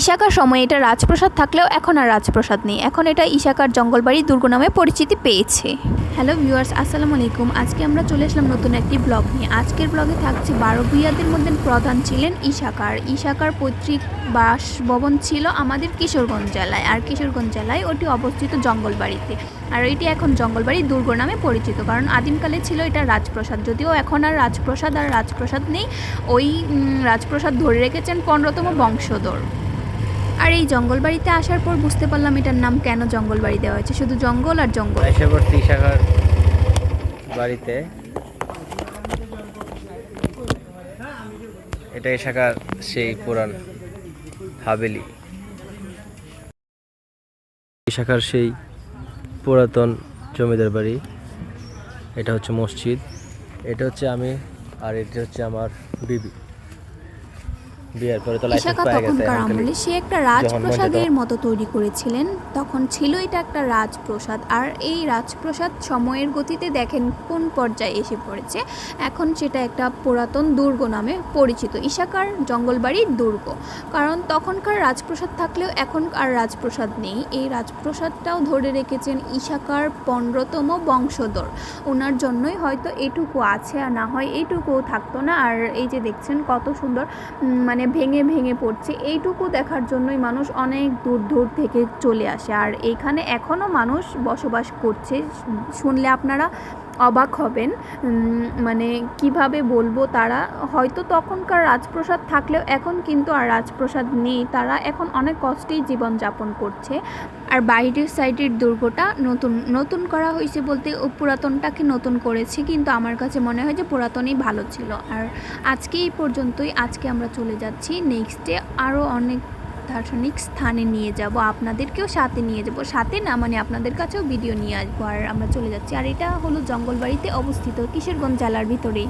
ইশাকার সময় এটা রাজপ্রসাদ থাকলেও এখন আর রাজপ্রসাদ নেই। এখন এটা ইশাকার জঙ্গলবাড়ি দুর্গ নামে পরিচিতি পেয়েছে। হ্যালো ভিউয়ার্স, আসসালামু আলাইকুম। আজকে আমরা চলে আসলাম নতুন একটি ব্লগ নিয়ে। আজকের ব্লগে থাকছে বারো ভূঁইয়াদের মধ্যে প্রধান ছিলেন ইশাকার। ইশাকার পৈতৃক বাসভবন ছিল আমাদের কিশোরগঞ্জ জেলায়, আর কিশোরগঞ্জ জেলায় ওটি অবস্থিত জঙ্গলবাড়িতে। আর এটি এখন জঙ্গলবাড়ি দুর্গ নামে পরিচিত, কারণ আদিমকালে ছিল এটা রাজপ্রসাদ। যদিও এখন আর রাজপ্রসাদ আর রাজপ্রসাদ নেই, ওই রাজপ্রসাদ ধরে রেখেছেন পনেরোতম বংশধর। আর এই জঙ্গল বাড়িতে আসার পর বুঝতে পারলাম এটার নাম কেন জঙ্গল বাড়ি দেওয়া হয়েছে, শুধু জঙ্গল আর জঙ্গল। এসে শাখার বাড়িতে এটা এই শাখার সেই পুরান হাবেলি। শাখার সেই পুরাতন জমিদার বাড়ি, এটা হচ্ছে মসজিদ, এটা হচ্ছে আমি আর এটা হচ্ছে আমার বিবি। বিয়ের পরে তো লাইসেন্স পাওয়া গেছে তখনকার আমলে সে একটা রাজপ্রসাদের মতো তৈরি করেছিলেন। তখন ছিল এটা একটা রাজপ্রসাদ। আর এই রাজপ্রসাদ সময়ের গতিতে দেখেন কোন পর্যায়ে এসে পড়েছে। এখন সেটা একটা পুরাতন দুর্গ নামে পরিচিত। ইশাকার জঙ্গলবাড়ির দুর্গ। কারণ তখনকার রাজপ্রসাদ থাকলেও এখন আর রাজপ্রসাদ নেই। এই রাজপ্রসাদটাও ধরে রেখেছেন ইশাকার পনেরোতম বংশধর। ওনার জন্যই হয়তো এটুকু আছে আর না হয় এইটুকুও থাকতো না। আর এই যে দেখছেন কত সুন্দর উম, মানে ভেঙে ভেঙে পড়ছে। এইটুকু দেখার জন্যই মানুষ অনেক দূর দূর থেকে চলে আসে। আর এইখানে এখনও মানুষ বসবাস করছে। শুনলে আপনারা অবাক হবেন। মানে কীভাবে বলব তারা? হয়তো তখনকার রাজপ্রসাদ থাকলেও এখন কিন্তু আর রাজপ্রসাদ নেই। তারা এখন অনেক কষ্টেই জীবনযাপন করছে। আর বাইরের সাইডের দুর্গটা নতুন নতুন করা হয়েছে বলতে পুরাতনটাকে নতুন করেছে কিন্তু আমার কাছে মনে হয় যে পুরাতনই ভালো ছিল। আর আজকে এই পর্যন্তই। আজকে আমরা চলে যাচ্ছি নেক্সটে আরও অনেক দার্শনিক স্থানে নিয়ে যাব, আপনাদেরকেও সাথে নিয়ে যাব। সাথে না মানে আপনাদের কাছেও ভিডিও নিয়ে আসব। আর আমরা চলে যাচ্ছি। আর এটা হলো জঙ্গলবাড়িতে অবস্থিত কিশোরগঞ্জ জেলার ভিতরেই।